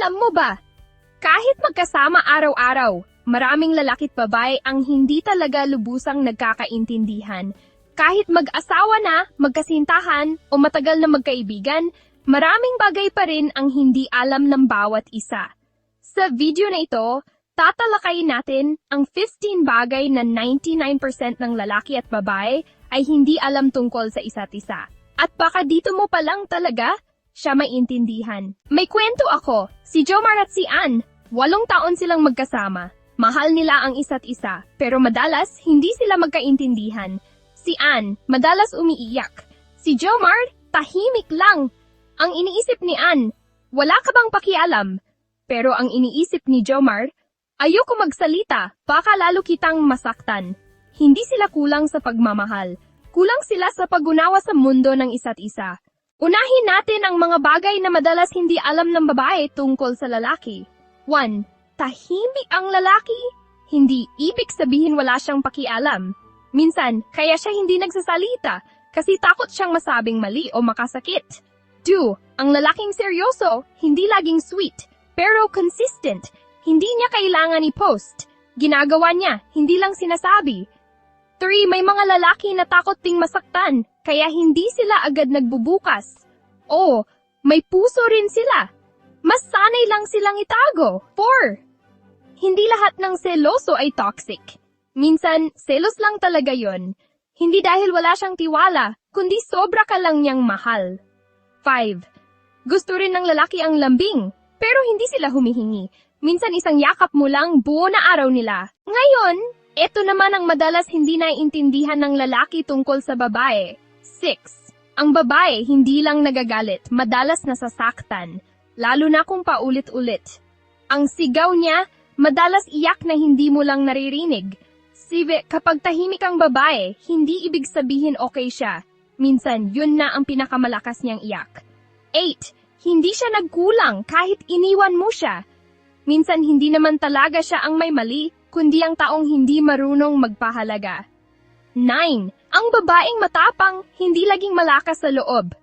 Alam mo ba, kahit magkasama araw-araw, maraming lalaki at babae ang hindi talaga lubusang nagkakaintindihan. Kahit mag-asawa na, magkasintahan, o matagal na magkaibigan, maraming bagay pa rin ang hindi alam ng bawat isa. Sa video na ito, tatalakayin natin ang 15 bagay na 99% ng lalaki at babae ay hindi alam tungkol sa isa't isa. At baka dito mo pa lang talaga siya maintindihan. May kwento ako, si Jomar at si Ann, walong taon silang magkasama. Mahal nila ang isa't isa, pero madalas hindi sila magkaintindihan. Si Ann, madalas umiiyak. Si Jomar, tahimik lang. Ang iniisip ni Ann, wala ka bang pakialam? Pero ang iniisip ni Jomar, ayoko magsalita, baka lalo kitang masaktan. Hindi sila kulang sa pagmamahal. Kulang sila sa pag-unawa sa mundo ng isa't isa. Unahin natin ang mga bagay na madalas hindi alam ng babae tungkol sa lalaki. 1. Tahimik ang lalaki? Hindi ibig sabihin wala siyang pakialam. Minsan, kaya siya hindi nagsasalita kasi takot siyang masabing mali o makasakit. 2. Ang lalaking seryoso, hindi laging sweet, pero consistent. Hindi niya kailangan i-post. Ginagawa niya, hindi lang sinasabi. 3. May mga lalaki na takot ding masaktan, kaya hindi sila agad nagbubukas. O, may puso rin sila. Mas sanay lang silang itago. 4. Hindi lahat ng seloso ay toxic. Minsan, selos lang talaga yon. Hindi dahil wala siyang tiwala, kundi sobra ka lang niyang mahal. 5. Gusto rin ng lalaki ang lambing, pero hindi sila humihingi. Minsan isang yakap mo lang, buo na araw nila. Ngayon, eto naman ang madalas hindi naiintindihan ng lalaki tungkol sa babae. 6. Ang babae hindi lang nagagalit, madalas nasasaktan, lalo na kung paulit-ulit. Ang sigaw niya, madalas iyak na hindi mo lang naririnig. Sive, kapag tahimik ang babae, hindi ibig sabihin okay siya. Minsan, yun na ang pinakamalakas niyang iyak. 8. Hindi siya nagkulang kahit iniwan mo siya. Minsan hindi naman talaga siya ang may mali, kundi ang taong hindi marunong magpahalaga. 9. Ang babaeng matapang, hindi laging malakas sa loob.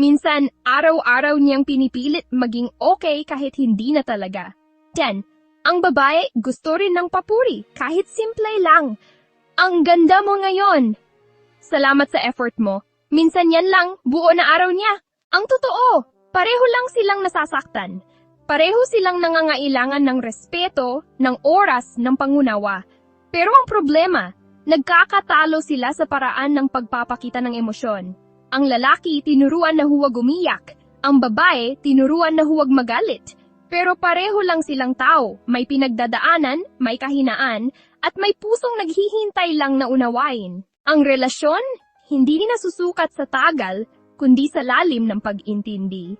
Minsan, araw-araw niyang pinipilit maging okay kahit hindi na talaga. 10. Ang babae gusto rin ng papuri, kahit simple lang. Ang ganda mo ngayon. Salamat sa effort mo. Minsan yan lang, buo na araw niya. Ang totoo, pareho lang silang nasasaktan. Pareho silang nangangailangan ng respeto, ng oras, ng pangunawa. Pero ang problema, nagkakatalo sila sa paraan ng pagpapakita ng emosyon. Ang lalaki tinuruan na huwag umiyak, ang babae tinuruan na huwag magalit. Pero pareho lang silang tao, may pinagdadaanan, may kahinaan, at may pusong naghihintay lang na unawain. Ang relasyon, hindi nasusukat sa tagal, kundi sa lalim ng pag-intindi.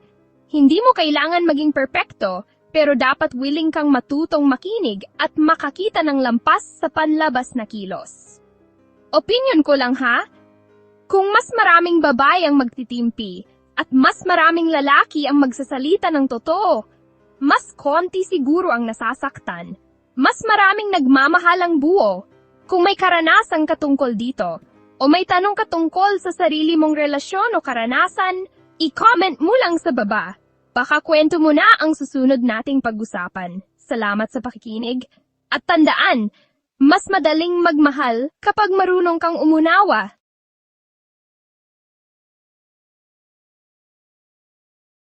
Hindi mo kailangan maging perpekto, pero dapat willing kang matutong makinig at makakita ng lampas sa panlabas na kilos. Opinion ko lang ha? Kung mas maraming babae ang magtitimpi at mas maraming lalaki ang magsasalita ng totoo, mas konti siguro ang nasasaktan. Mas maraming nagmamahal ang buo. Kung may karanasang katungkol dito, o may tanong katungkol sa sarili mong relasyon o karanasan, i-comment mo lang sa baba. Baka kwento mo na ang susunod nating pag-usapan. Salamat sa pakikinig. At tandaan, mas madaling magmahal kapag marunong kang umunawa.